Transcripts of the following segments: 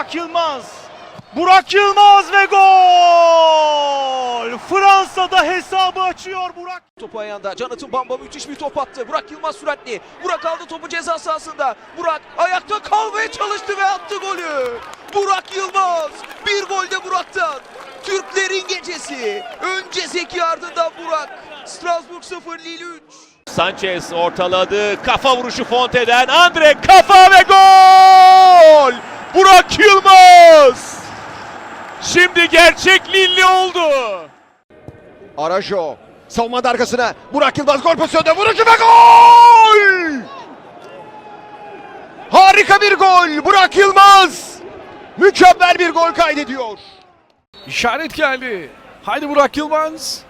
Burak Yılmaz. Burak Yılmaz ve gol! Fransa'da hesabı açıyor Burak. Topu ayağında. Jonathan Bamba müthiş bir top attı. Burak Yılmaz süratli. Burak aldı topu ceza sahasında. Burak ayakta kalmaya çalıştı ve attı golü. Burak Yılmaz. Bir gol de Burak'tan. Türklerin gecesi. Önce Zeki ardından Burak. Strasbourg 0 Lille 3. Sanchez ortaladı. Kafa vuruşu Fonte'den. Andre kafa ve gol! Burak Yılmaz! Şimdi gerçek Lilli oldu. Arajo. Savunmanın arkasına. Burak Yılmaz gol pozisyonunda vuruşu ve gol! Harika bir gol. Burak Yılmaz. Mükemmel bir gol kaydediyor. İşaret geldi. Haydi Burak Yılmaz.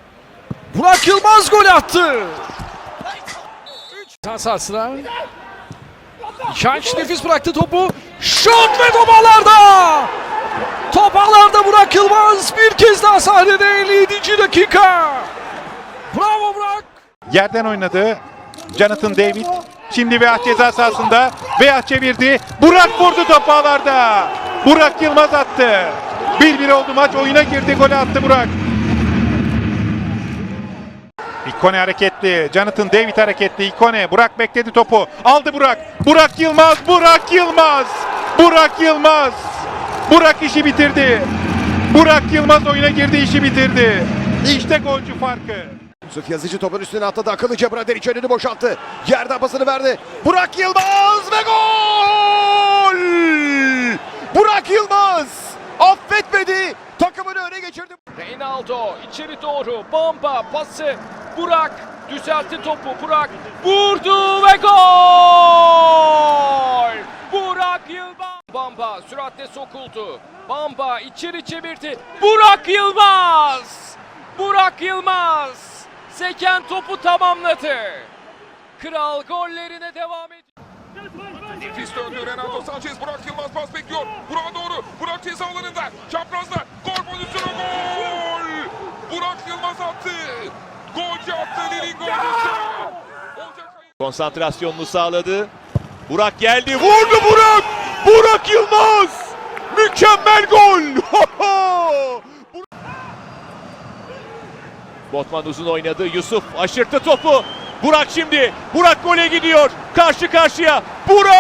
Burak Yılmaz gol attı. Sahasına. İşaret nefis bıraktı topu. Şut ve top ağlarda. Top ağlarda Burak Yılmaz bir kez daha sahnede 57. dakika. Bravo Burak. Yerden oynadı. Jonathan David. Şimdi Veah ceza sahasında. Veah çevirdi. Burak vurdu top ağlarda. Burak Yılmaz attı. 1-1 oldu maç. Oyuna girdi. Golü attı Burak. İkone hareketli. Jonathan David hareketli. İkone. Burak bekledi topu. Aldı Burak. Burak Yılmaz. Burak Yılmaz. Burak Yılmaz. Burak işi bitirdi. Burak Yılmaz oyuna girdi. işi bitirdi. İşte golcü farkı. Yusuf Yazıcı topun üstüne atladı. Akıllıca Brader iç önünü boşalttı. Yerden pasını verdi. Burak Yılmaz ve gol! Burak Yılmaz affetmedi. Takımını öne geçirdi. Reynaldo içeri doğru bomba pası Burak düzeltti topu Burak vurdu ve gol! Burak Yılmaz Bamba süratle sokuldu. Bamba içeri çevirdi. Burak Yılmaz! Burak Yılmaz! Seken topu tamamladı. Kral gollerine devam ediyor. Nefis döndü Renato Sanchez. Burak Yılmaz pas bekliyor. Burak'a doğru. Burak ceza alanında. Çaprazda. Gol pozisyonu gol. Burak Yılmaz attı. Golcü attı. Lille'in golcüsü. Konsantrasyonunu sağladı. Burak geldi. Vurdu Burak! Burak Yılmaz! Mükemmel gol! Botman uzun oynadı. Yusuf aşırttı topu. Burak şimdi. Burak gole gidiyor. Karşı karşıya. Burak!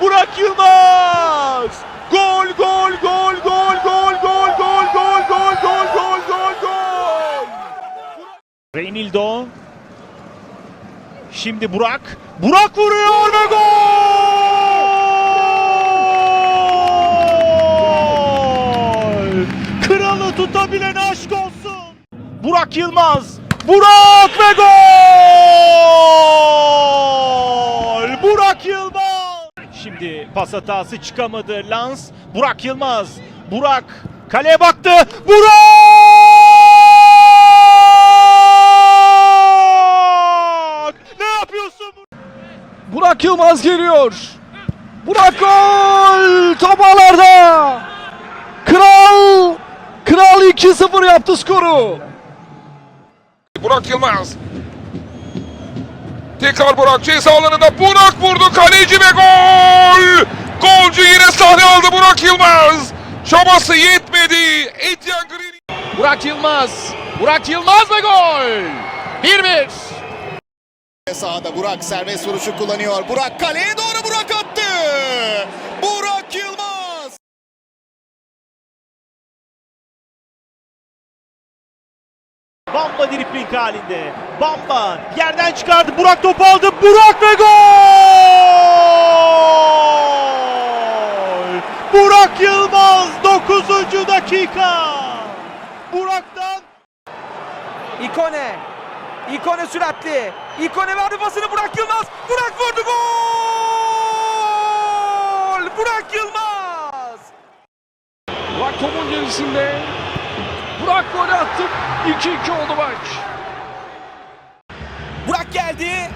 Burak Yılmaz! Gol gol gol gol gol gol gol gol gol gol gol gol gol! Reynildo. Şimdi Burak. Burak vuruyor ve gol! Kralı tutabilen aşk olsun. Burak Yılmaz. Burak ve gol! Burak Yılmaz. Şimdi pas hatası çıkamadı. Lans. Burak Yılmaz. Burak kaleye baktı. Burak! Burak Yılmaz geliyor. Burak gol! Top ağlarda. Kral! Kral 2-0 yaptı skoru. Burak Yılmaz. Tekrar Burak ceza alanında. Burak vurdu. Kaleci ve gol. Golcü yine sahne aldı Burak Yılmaz. Çabası yetmedi. Etienne Green. Burak Yılmaz. Burak Yılmaz ve gol! 1-1. Sahada Burak serbest vuruşu kullanıyor. Burak kaleye doğru Burak attı. Burak Yılmaz. Bamba dripling halinde. Bamba yerden çıkardı. Burak topu aldı. Burak ve gol! Burak Yılmaz 9. dakika. Burak'tan İkone. İkone süratli. İkone verdi pasını Burak Yılmaz. Burak vurdu gol! Burak Yılmaz! Burak topun gerisinde. Burak gol attı. 2-2 oldu maç. Burak geldi.